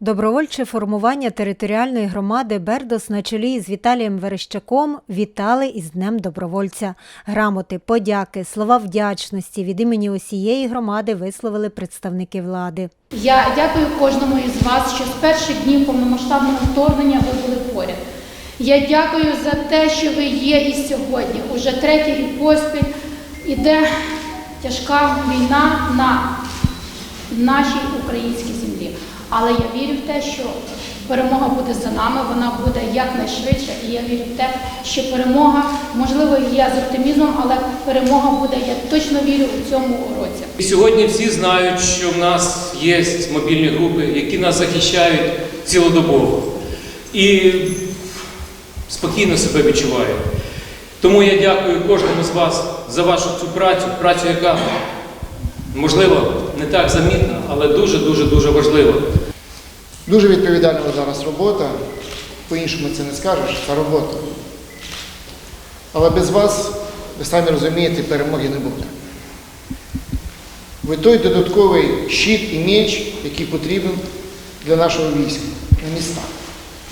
Добровольче формування територіальної громади Бердос на чолі з Віталієм Верещаком вітали із Днем добровольця. Грамоти, подяки, слова вдячності від імені усієї громади висловили представники влади. Я дякую кожному із вас, що з перших днів повномасштабного вторгнення ви були поряд. Я дякую за те, що ви є і сьогодні. Уже третій рік поспіль іде тяжка війна на нашій українській землі. Але я вірю в те, що перемога буде за нами, вона буде якнайшвидше. І я вірю в те, що перемога, можливо, я з оптимізмом, але перемога буде, я точно вірю у цьому році. І сьогодні всі знають, що в нас є мобільні групи, які нас захищають цілодобово і спокійно себе відчувають. Тому я дякую кожному з вас за вашу цю працю, працю, яка можливо не так замітна, але дуже дуже важлива. Дуже відповідальна зараз робота. По-іншому це не скажеш, це робота. Але без вас, ви самі розумієте, перемоги не буде. Ви той додатковий щит і меч, який потрібен для нашого війська на містах.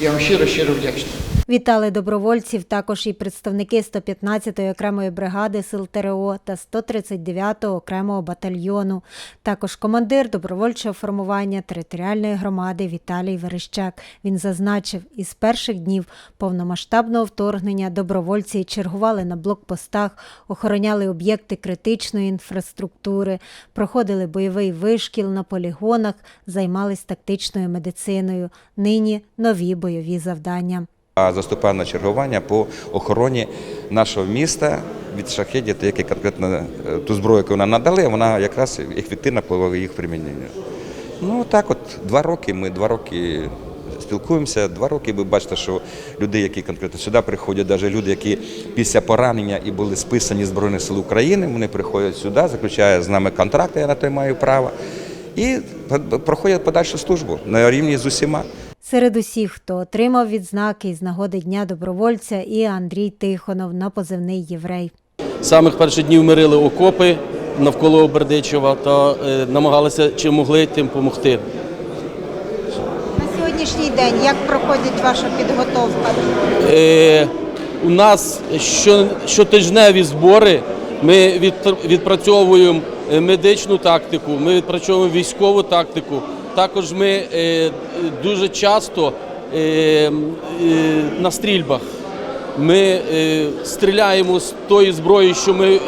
Я вам щиро-щиро вдячний. Вітали добровольців також і представники 115-ї окремої бригади сил ТРО та 139-го окремого батальйону. Також командир добровольчого формування територіальної громади Віталій Верещак. Він зазначив, із перших днів повномасштабного вторгнення добровольці чергували на блокпостах, охороняли об'єкти критичної інфраструктури, проходили бойовий вишкіл на полігонах, займались тактичною медициною. Нині нові бойові завдання. А заступаю на чергування по охороні нашого міста від шахедів, які конкретно е, ту зброю, яку вона надали, вона якраз ефективна по їх приміненню. Ну так, от два роки. Ми два роки спілкуємося. Два роки ви бачите, що люди, які конкретно сюди приходять, навіть люди, які після поранення і були списані з Збройних сил України, вони приходять сюди, заключають з нами контракти, я на те маю право, і проходять подальшу службу на рівні з усіма. Серед усіх, хто отримав відзнаки із нагоди Дня добровольця, і Андрій Тихонов на позивний єврей. З самих перших днів мирили окопи навколо Бердичева та е, намагалися чим могли тим допомогти. На сьогоднішній день як проходить ваша підготовка? Е, у нас щотижневі збори. Ми відпрацьовуємо е, медичну тактику, ми відпрацьовуємо військову тактику. Також ми е, дуже часто е, е, на стрільбах. Ми стріляємо з тої зброї, що ми,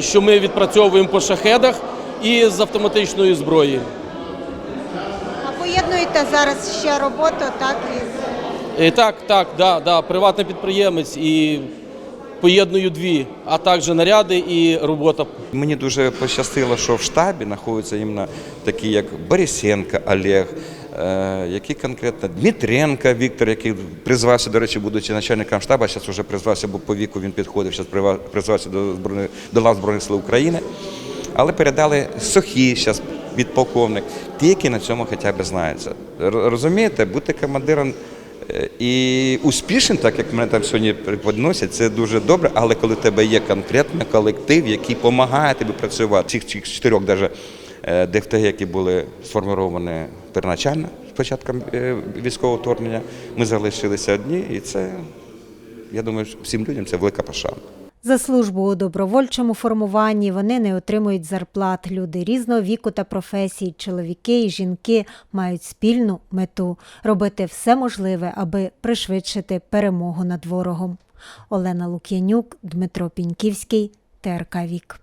що ми відпрацьовуємо по шахедах, і з автоматичної зброї. А поєднуєте зараз ще роботу, так із так, так, да, да, приватний підприємець і поєдную дві, а також наряди і робота. Мені дуже пощастило, що в штабі знаходяться іменно такі, як Борисенко Олег, е, які конкретно Дмитренко Віктор, який призвався, до речі, будучи начальником штабу, а зараз вже призвався, бо по віку він підходив, зараз призвався до, збройної, до лав Збройних сил України. Але передали сухі зараз підполковник, ті, які на цьому хоча б знаються. Розумієте, бути командиром і успішен, так як мене там сьогодні преподносять, це дуже добре, але коли в тебе є конкретний колектив, який допомагає тобі працювати, цих, цих чотирьох даже е, ДФТГ, які були сформовані первоначально з початком е, військового вторгнення, ми залишилися одні, і це, я думаю, всім людям це велика пошана. За службу у добровольчому формуванні вони не отримують зарплат. Люди різного віку та професії, чоловіки і жінки мають спільну мету робити все можливе, аби пришвидшити перемогу над ворогом. Олена Лук'янюк, Дмитро Піньківський, ТРК Вік.